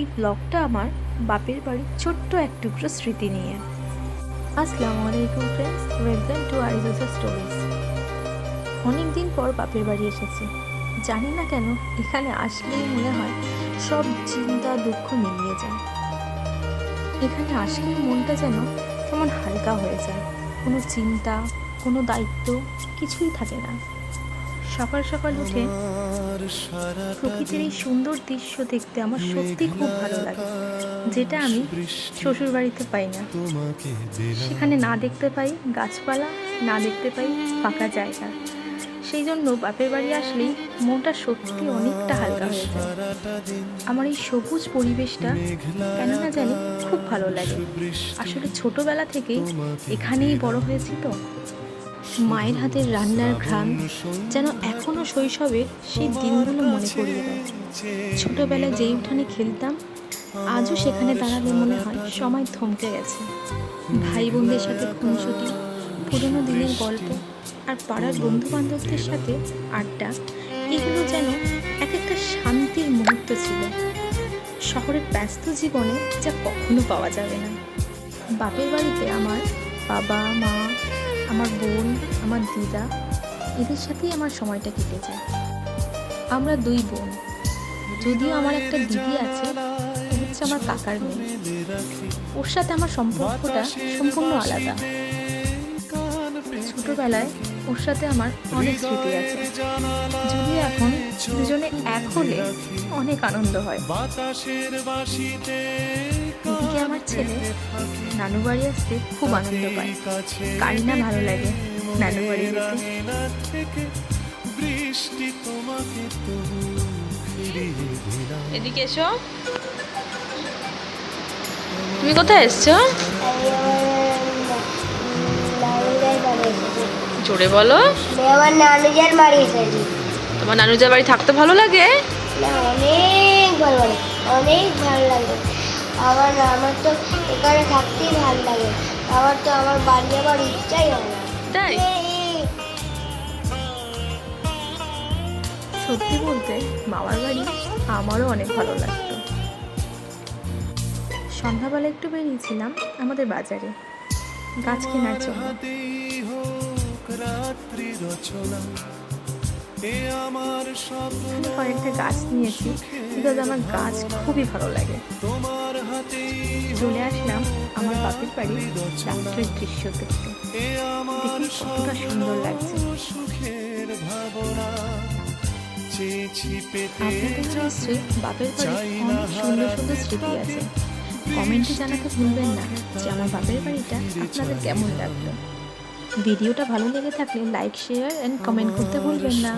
এই ব্লগটা আমার বাপের বাড়ির ছোট্ট এক টুকরো স্মৃতি নিয়ে। আসসালামু আলাইকুম ফ্রেন্ডস ওয়েলকাম টু আইজোসা স্টোরিজ অনেক দিন পর বাপের বাড়ি এসেছি। জানি না কেন, এখানে আসলেই মনে হয় সব চিন্তা, দুঃখ মিলিয়ে যায়। এখানে আসলেই মনটা যেন কেমন হালকা হয়ে যায়। কোনো চিন্তা, কোনো দায়িত্ব, কিছুই থাকে না। সকাল সকাল উঠে প্রকৃতির এই সুন্দর দৃশ্য দেখতে আমার সত্যি খুব ভালো লাগে, যেটা আমি শ্বশুর বাড়িতে পাই না। সেখানে না দেখতে পাই গাছপালা, না দেখতে পাই ফাঁকা জায়গা। সেই জন্য বাপের বাড়ি আসলেই মনটা সত্যি অনেকটা হালকা হয়ে যায়। আমার এই সবুজ পরিবেশটা কেন না জানি খুব ভালো লাগে। আসলে ছোটবেলা থেকেই এখানেই বড় হয়েছি তো। মায়ের হাতের রান্নার ঘ্রাণ যেন এখনও শৈশবে সেই দিনগুলো মনে করিয়ে দেয়। ছোটবেলায় যেই উঠানে খেলতাম, আজও সেখানে দাঁড়ালে মনে হয় সময় থমকে গেছে। ভাই বোনদের সাথে খুনসুটি, পুরনো দিনের গল্প আর পাড়ার বন্ধু বান্ধবদের সাথে আড্ডা, এগুলো যেন এক একটা শান্তির মুহূর্ত ছিল। শহরের ব্যস্ত জীবনে যা কখনো পাওয়া যাবে না। বাপের বাড়িতে আমার বাবা, মা আমার বোন, আমার দিদা, এদের সাথেই আমার সময়টা কেটে যায়। আমরা দুই বোন। যদিও আমার একটা দিদি আছে হচ্ছে আমার কাকার মেয়ে। ওর সাথে আমার সম্পর্কটা সম্পূর্ণ আলাদা। ছোটবেলায় ওর সাথে আমার অনেক স্মৃতি আছে। যদিও এখন দুজনে এক হলে অনেক আনন্দ হয়। ছেলে নানু বাড়ি আসতে খুব আনন্দ পায়। কারি না ভালো লাগে নানু বাড়ি যেতে। এদিকে এসো। তুমি কোথায় এসছো? জোরে বলো। আমার নানুজার বাড়ি এসেছি তোমার নানুজার বাড়ি থাকতে ভালো লাগে? না অনেক ভালো লাগে অনেক ভালো লাগে। আমার আমার তো এখানে থাকতেই ভালো লাগে। আমার তো আমার বাড়ি যাবার ইচ্ছাই হয় না। তাই? সত্যি বলতে মামার বাড়ি আমারও অনেক ভালো লাগতো। সন্ধ্যাবেলা একটু বেরিয়েছিলাম আমাদের বাজারে। গাছ কেনার জন্য। কয়েকটা গাছ নিয়েছি। বিকজ আমার গাছ খুবই ভালো লাগে। চলে আসলাম আমার বাপের বাড়ি রাত্রের দৃশ্য দেখতে দেখি কতটা সুন্দর লাগছে। বাপের সুন্দর স্মৃতি আছে। না যে আমার বাপের বাড়িটা কেমন ভিডিওটা ভালো লেগে থাকলে লাইক শেয়ার অ্যান্ড কমেন্ট করতে ভুলবেন না।